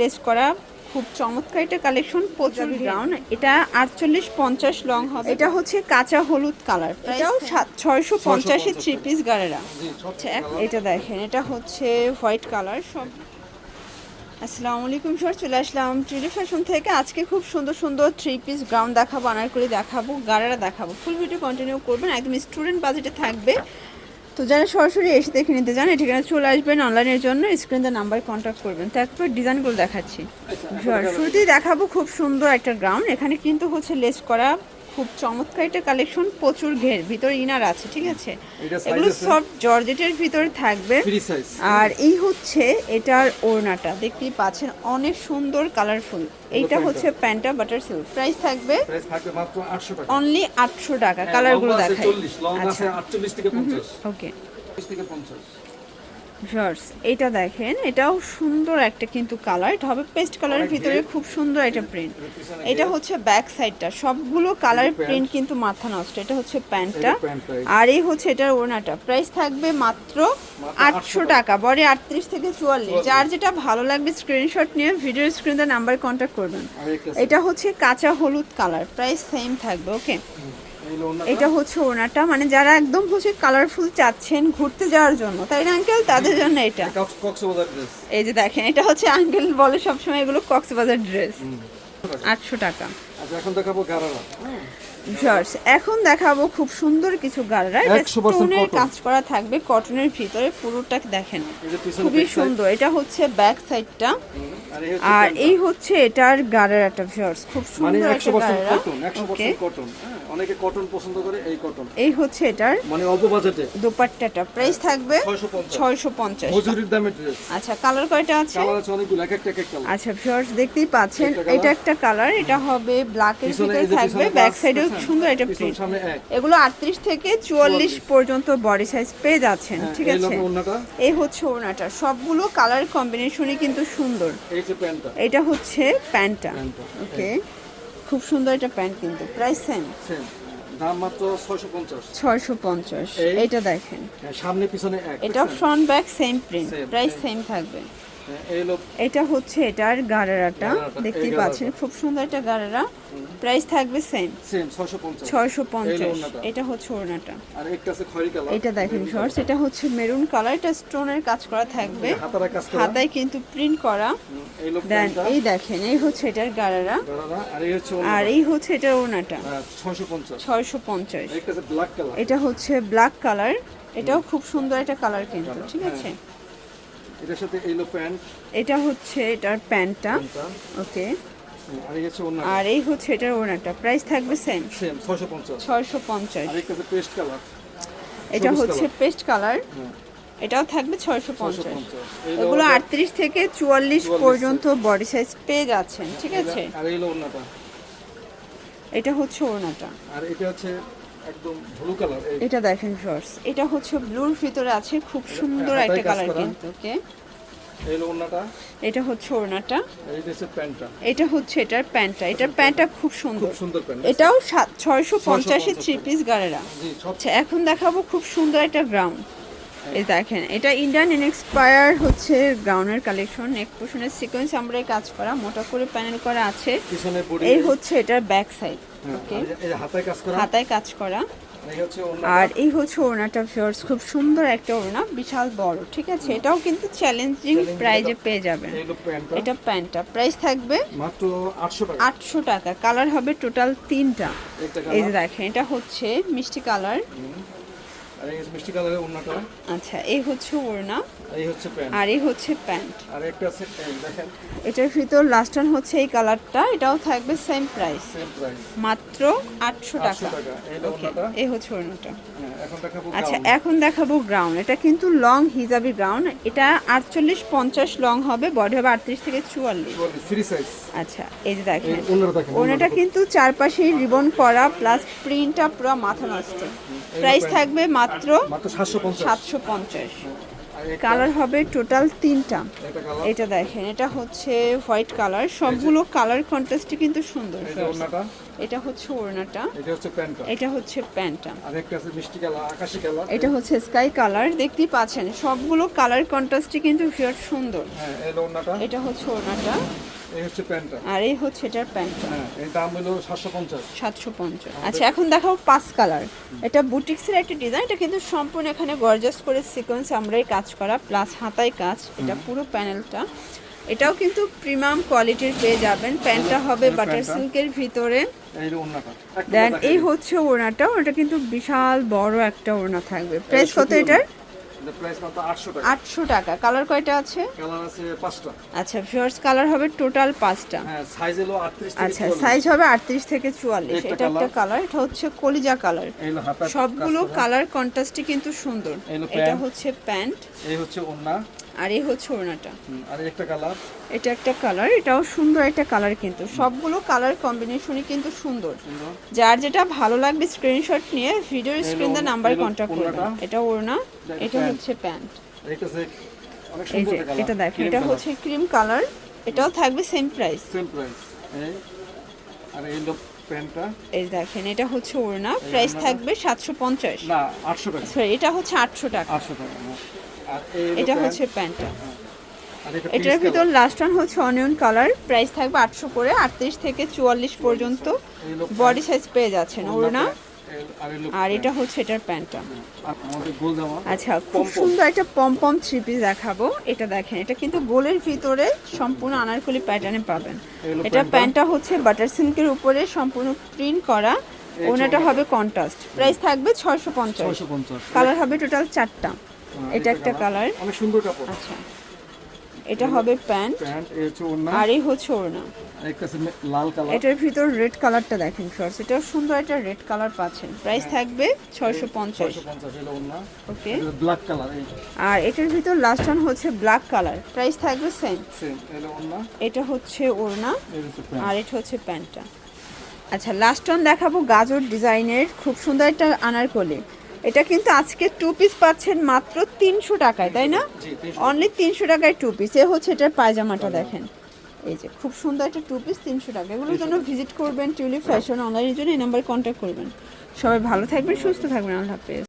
Less করা খুব চমৎকার এটা কালেকশন প্রচুর গ্রাউন্ড এটা আটচল্লিশ পঞ্চাশ লং হবে। এটা হচ্ছে কাঁচা হলুদ কালার। এটাও ছয়শো পঞ্চাশে থ্রি পিস গাড়েরা এটা দেখেন এটা হচ্ছে হোয়াইট কালার সব। আসসালামু আলাইকুম স্যার চলে আসলাম ট্রিলি ফ্যাশন থেকে। আজকে খুব সুন্দর সুন্দর থ্রি পিস গ্রাউন্ড দেখাবো আনারকলি দেখাবো গাড়ারা দেখাবো। ফুল ভিডিও কন্টিনিউ করবেন একদম স্টুডেন্ট বাজেটে থাকবে। তো যারা সরাসরি এসে দেখে নিতে চান এটি ঠিকানা চলে আসবেন অনলাইনের জন্য স্ক্রিন নাম্বার কন্ট্যাক্ট করবেন। তারপর ডিজাইনগুলো দেখাচ্ছি। Sure, শুরুতেই দেখাবো খুব সুন্দর একটা গ্রাউন্ড এখানে কিন্তু হচ্ছে লেস করা খুব চমৎকার একটা কালেকশন প্রচুর ঘের ভিতরে ইনার আছে ঠিক আছে? এগুলো সব জর্জেটের ভিতরে থাকবে। আর এই হচ্ছে এটার ওড়নাটা দেখতেই পাচ্ছেন অনেক সুন্দর কালারফুল এইটা হচ্ছে প্যান্টা বাটার সিল্ক। প্রাইস থাকবে প্রাইস থাকবে মাত্র 800 টাকা। অনলি আটশো টাকা হ্যাঁ, কালারগুলো লং আছে দেখাই। 40 লং আছে আচ্ছা 48 থেকে 50 ওকে। 30 থেকে 50 শর্টস এটা দেখেন এটাও সুন্দর একটা কিন্তু কালার। এটা হবে পেস্ট কালারের ভিতরে খুব সুন্দর একটা প্রিন্ট। এটা হচ্ছে ব্যাক সাইডটা। সবগুলো কালার প্রিন্ট কিন্তু মাথা নষ্ট। এটা হচ্ছে প্যান্টটা। আর এই হচ্ছে এটার ওড়নাটা। প্রাইস থাকবে মাত্র আটশো টাকা। বডি আটত্রিশ থেকে চুয়াল্লিশ। যার যেটা ভালো লাগবে স্ক্রিনশট নিয়ে ভিডিও স্ক্রিনে নাম্বার কন্ট্যাক্ট করবেন। এটা হচ্ছে কাঁচা হলুদ কালার। প্রাইস সেম থাকবে ওকে। এটা হচ্ছে ওড়নাটা মানে যারা একদম হচ্ছে কালারফুল চাচ্ছেন ঘুরতে যাওয়ার জন্য তাই না আঙ্কেল তাদের জন্য এটা। এই যে দেখেন এটা হচ্ছে আঙ্কেল বলে সবসময় এগুলো কক্সবাজার ড্রেস আটশো টাকা। আচ্ছা এখন দেখাবো গারারা। জর্জ এখন দেখাবো খুব সুন্দর কিছু 100% স্টোনের কাজ করা থাকবে কটনের ভিতরে পুরোটা দেখেন। খুবই সুন্দর। এটা হচ্ছে ব্যাক সাইডটা আর এই হচ্ছে এটার গাড়ারাটা জর্জ খুব মানে সুন্দর একটা 100% গাড়ারা কটন 100% হ্যাঁ অনেকে কটন পছন্দ করে এই কটন এই হচ্ছে এটার মানে অল্প বাজেটে দোপাট্টাটা। প্রাইস থাকবে 650 ছয়শো পঞ্চাশ। মজুরির দামে ড্রেস আচ্ছা কালার কয়টা আছে? কালার আছে অনেকগুলো এক একটা এক আচ্ছা ভিউয়ার্স দেখতেই পাচ্ছেন এটা একটা কালার এটা হবে পিছনে ভিতরে থাকবে ব্যাক সাইডেও সুন্দর এটা প্রিন্ট সামনে এক। এগুলো আটত্রিশ থেকে চুয়াল্লিশ পর্যন্ত বডি সাইজ পেয়ে যাচ্ছেন হ্যাঁ, ঠিক আছে? এই হচ্ছে ওড়নাটা। সবগুলো কালার কম্বিনেশনই কিন্তু সুন্দর। এই যে প্যান্টটা। এটা হচ্ছে প্যান্টটা, ওকে খুব সুন্দর একটা প্যান্ট কিন্তু। প্রাইস সেম সেম দাম মাত্র 650 ছয়শো পঞ্চাশ। এই- এটা দেখেন। হ্যাঁ, সামনে পিছনে এক এটা front back same print price same থাকবে। হ্যাঁ, এটা হচ্ছে এটার গাড়ারাটা, দেখতেই পাচ্ছেন খুব সুন্দর একটা গাড়ারা প্রাইস থাকবে সেম সেম 650 ছয়শো এই হলো পঞ্চাশ। ওড়নাটা। এটা হচ্ছে ওড়নাটা। আর একটা আছে খয়েরি কালার। এটা দেখেন শর্টস এটা হচ্ছে মেরুন কালার। এটা স্টোনের কাজ করা থাকবে। হাতারা কাজ করা। হাতায় কিন্তু প্রিন্ট করা। দেন এই দেখেন এই হচ্ছে এটার গাড়ারা। আর এই হচ্ছে এটার 650 ছয়শো পঞ্চাশ। এটা হচ্ছে ব্ল্যাক কালার এটাও খুব সুন্দর একটা কালার কিন্তু ঠিক আছে? এটার সাথে এই প্যান্ট এটা হচ্ছে এটার প্যান্টটা। ওকে। আর এই হচ্ছে এটার ওড়নাটা প্রাইস থাকবে সেম সেম 650 ছয়শো পঞ্চাশ। আর একটা পেস্ট কালার এটা হচ্ছে পেস্ট কালার এটাও থাকবে ছয়শো পঞ্চাশ। 650 এগুলো আটত্রিশ থেকে চুয়াল্লিশ পর্যন্ত বডি সাইজ পেয়ে যাচ্ছেন ঠিক আছে? এটা হচ্ছে ওড়নাটা। আর এটা হচ্ছে একদম ব্লু কালার এটা দেখেন শর্টস এটা হচ্ছে ব্লুর ভিতরে আছে খুব সুন্দর একটা কালার কিন্তু ওকে এটা হচ্ছে ওড়নাটা। এটা হচ্ছে এটার প্যান্টটা। এটার প্যান্টটা খুব সুন্দর। খুব সুন্দর এটাও ছয়শো পঞ্চাশে থ্রি পিস গাড়েরা। আচ্ছা এখন দেখাবো খুব সুন্দর একটা গ্রাউন্ড এই দেখেন এটা ইন্ডিয়ান ইনএক্সপায়ার হচ্ছে গ্রাউন্ডের কালেকশন নেক পোর্শনের সিকোয়েন্স আমরা কাজ করা মোটা করে প্যানেল করা আছে। এই হচ্ছে এটার ব্যাক সাইড ওকে হাতায় কাজ করা? আর এই হচ্ছে ওড়নাটা। ফিওর্স খুব সুন্দর একটা ওড়না বিশাল বড় ঠিক আছে? এটাও কিন্তু চ্যালেঞ্জিং প্রাইজে পেয়ে যাবেন। এটা প্যান্টটা প্রাইস থাকবে মাত্র 800 টাকা। আটশো টাকা কালার হবে টোটাল তিনটা। এই যে দেখেন এটা হচ্ছে মিষ্টি কালার মিষ্টি কালারের ওড়নাটা। আচ্ছা এই হচ্ছে ওড়না। এই হচ্ছে প্যান্ট। আর এই হচ্ছে প্যান্ট। আর একটা আছে প্যান্ট দেখেন। এটার ভিতর লাস্ট ওয়ান হচ্ছে এই কালারটা এটাও থাকবে সেম প্রাইস সেম প্রাইস মাত্র আটশো 800 টাকা। এই হচ্ছে ওড়নাটা। হ্যাঁ। আচ্ছা এখন দেখাবো গ্রাউন এটা কিন্তু লং হিজাবি গ্রাউন এটা আটচল্লিশ পঞ্চাশ লং হবে বডি হবে আটত্রিশ থেকে চুয়াল্লিশ। আচ্ছা এই যে দেখেন। ওনাটা কিন্তু চারপাশে রিবন করা প্লাস প্রিন্টটা পুরো মাথা নষ্ট। প্রাইস থাকবে মাত্র মাত্র 750 সাতশো পঞ্চাশ। কালার হবে টোটাল তিনটা। এটা দেখেন এটা হচ্ছে হোয়াইট কালার। সবগুলো কালার কন্ট্রাস্টই কিন্তু সুন্দর এটা হচ্ছে ওড়নাটা। এটা হচ্ছে প্যান্টটা? এটা হচ্ছে প্যান্টটা। আর একটা আছে মিষ্টি কালার আকাশি কালার। এটা হচ্ছে স্কাই কালার দেখতেই পাচ্ছেন। সবগুলো কালার কন্ট্রাস্টই কিন্তু ভীষণ সুন্দর। হ্যাঁ এটা হচ্ছে ওড়নাটা। আর এই হচ্ছে এটার প্যান্টটা। হ্যাঁ দাম হলো সাতশো পঞ্চাশ। সাতশো পঞ্চাশ। আচ্ছা এখন দেখাও পাঁচ কালার। এটা বুটিক্সের একটা ডিজাইন এটা কিন্তু সম্পূর্ণ এখানে গর্জাস করে সিকোয়েন্স আমরাই কাজ করা প্লাস হাতায় কাজ। এটা পুরো প্যানেলটা এটাও কিন্তু প্রিমিয়াম কোয়ালিটির পেয়ে যাবেন। প্যান্টটা হবে এটা বাটার সিল্কের ভিতরে। এই দেন এই হচ্ছে ওড়নাটা ওটা কিন্তু বিশাল বড় একটা ওড়না থাকবে। প্রাইস কত এটার? আটশো টাকা। কালার কয়টা আছে? আচ্ছা ভিউয়ার্স কালার হবে টোটাল পাঁচটা। হ্যাঁ সাইজ আটত্রিশ আচ্ছা সাইজ হবে আটত্রিশ থেকে চুয়াল্লিশ। এটা একটা কালার এটা হচ্ছে কলিজা কালার সবগুলো কালার কন্ট্রাস্টই কিন্তু সুন্দর। এটা হচ্ছে প্যান্ট এই হচ্ছে আর এই হচ্ছে ওড়নাটা। আর একটা কালার এটা একটা কালার এটাও সুন্দর একটা কালার কিন্তু। সবগুলো কালার কম্বিনেশনই কিন্তু সুন্দর। যার যেটা ভালো লাগবে স্ক্রিনশট নিয়ে ভিডিওর স্ক্রিন দা নাম্বার কন্ট্যাক্ট করবেন এটা ওড়না এটা হচ্ছে প্যান্ট এটা কালার এটা হচ্ছে ক্রিম কালার এটাও থাকবে সেম প্রাইস সেম প্রাইস আর এই প্যান্টটা এই দেখেন এটা হচ্ছে ওড়না। প্রাইস থাকবে সাতশো পঞ্চাশ। না আটশো টাকা। সরি এটা হচ্ছে আটশো টাকা। আটশো টাকা হ্যাঁ। এটা হচ্ছে প্যান্টটা। এটার ভিতর লাস্ট ওয়ান হচ্ছে অনিয়ন কালার প্রাইস থাকবে আটশো করে আটত্রিশ থেকে চুয়াল্লিশ পর্যন্ত। বডি সাইজ পেয়ে যাচ্ছেন ওড়না। আর এটা হচ্ছে এটার প্যান্টটা। জামা। আচ্ছা খুব সুন্দর একটা পমপম থ্রি পিস দেখাবো। এটা দেখেন এটা কিন্তু গোলের ভিতরে সম্পূর্ণ আনারকলি প্যাটার্নে পাবেন। এটা প্যান্টটা। হচ্ছে বাটার সিল্কের উপরে সম্পূর্ণ প্রিন্ট করা। ওনাটা হবে কন্ট্রাস্ট প্রাইস থাকবে ছয়শো পঞ্চাশ। কালার হবে টোটাল চারটা। হ্যাঁ, এটা একটা কালার। অনেক সুন্দর কাপড়। আচ্ছা। এটা হবে প্যান্ট। আর এই হচ্ছে ওড়না। লাল কালার। এটার ভিতর রেড কালারটা দেখেন শর্টস এটাও সুন্দর একটা রেড কালার পাচ্ছেন। প্রাইস থাকবে ছয়শো পঞ্চাশ। ছয়শো পঞ্চাশ হলো ওড়না। ওকে ব্ল্যাক কালার আর এটার ভিতর লাস্ট ওয়ান হচ্ছে ব্ল্যাক কালার প্রাইস থাকবে সেম এটা হচ্ছে ওড়না। আর এটা হচ্ছে প্যান্টটা। আচ্ছা লাস্ট ওয়ান দেখাবো গাজর ডিজাইনের খুব সুন্দর একটা আনারকলি। এটা কিন্তু আজকে টু পিস পাচ্ছেন মাত্র তিনশো টাকায় তাই না? অনলি তিনশো টাকায় টু পিস এ হচ্ছে এটার পায়জামাটা দেখেন। এই যে খুব সুন্দর একটা টু পিস তিনশো টাকা। এগুলোর জন্য ভিজিট করবেন টিউলিপ ফ্যাশন অনলাইনের জন্য এই নাম্বারে কন্ট্যাক্ট করবেন। সবাই ভালো থাকবেন সুস্থ থাকবেন। আল্লাহ হাফেজ।